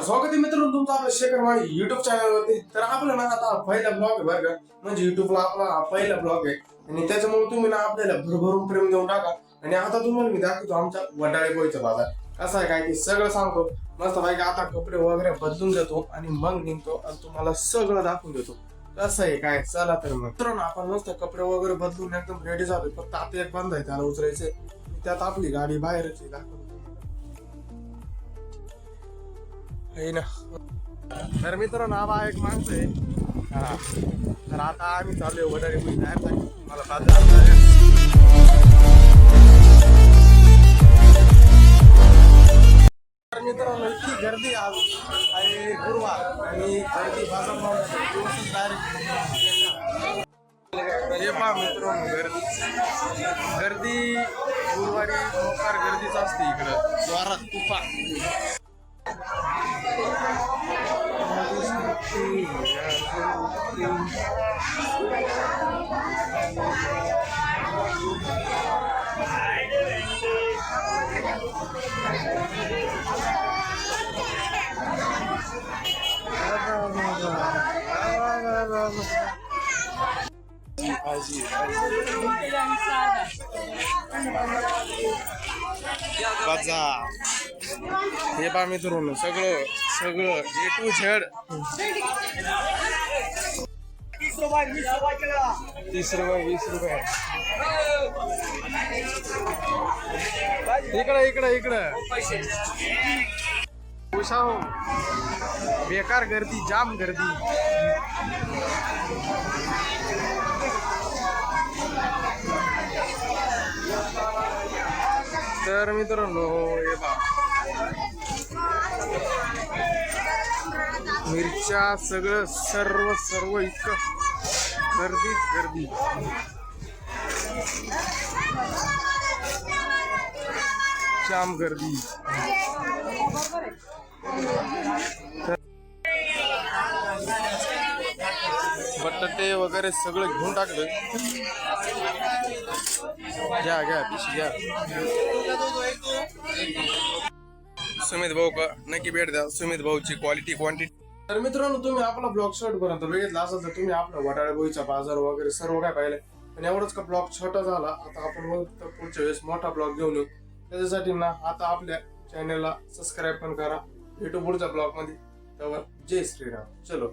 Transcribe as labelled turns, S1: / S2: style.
S1: स्वागत आहे मित्रांनो तुमचं आपलं शेखर माळी युट्यूब चॅनलवरती तर आपलं ना आता पहिला ब्लॉग आहे बरं का. म्हणजे युट्यूबला आपला हा पहिला ब्लॉग आहे. आणि त्याच्यामुळे तुम्ही ना आपल्याला भरभरून प्रेम देऊन टाका. आणि आता तुम्हाला मी दाखवतो आमच्या वडाळे बोईचा बाजार. कसं आहे काय की सगळं सांगतो. मस्त पैकी आता कपडे वगैरे बदलून देतो आणि मग निघतो आणि तुम्हाला सगळं दाखवून देतो. कसं आहे काय? चला तर मग. मित्रांनो आपण मस्त कपडे वगैरे बदलून एकदम रेडी झालोय. फक्त आता एक बंद आहे त्याला उतरायचे त्यात आपली गाडी बाहेरच आहे दाखवतो आहे ना. तर मित्रांनो हा एक माणसं आहे. हा. तर आता आम्ही चालले वडारे मी तयार झाली मला बाजार तर मित्रांनो इतकी गर्दी आज आहे गुरुवार. आणि गर्दी बाजार हे पहा मित्रांनो गर्दी. गर्दी गुरुवारी मोकार गर्दीच असते इकडं. द्वारात तुफा बाजार हे पहा मित्रांनो सगळं सगळं ए टू झेड. तीस रुपये वीस रुपये इकडं इकडं इकडं. उशाहो बेकार गर्दी जाम गर्दी. तर मित्रांनो हो, हे पहा. मिरच्या सगळं सर्व सर्व इतकं गर्दी गर्दी जाम गर्दी. बटाटे वगैरे सगळं घेऊन टाकलं. घ्या घ्या पिशी घ्या. सुमित भाऊ का? नक्की भेट द्या. सुमित भाऊची क्वालिटी क्वांटिटी तर मित्रांनो तुम्ही आपला ब्लॉग शॉर्ट पर्यंत बघितला असाल तर तुम्ही आपला वडाळे बोईचा बाजार वगैरे सर्व काय पाहिलं आणि एवढंच का ब्लॉग छोटा झाला आता आपण तर पुढच्या वेळेस मोठा ब्लॉग घेऊन येऊ. त्याच्यासाठी ना आता आपल्या चॅनलला सबस्क्राईब पण करा. भेटू पुढच्या ब्लॉगमध्ये. तेव्हा जय श्रीराम. चलो.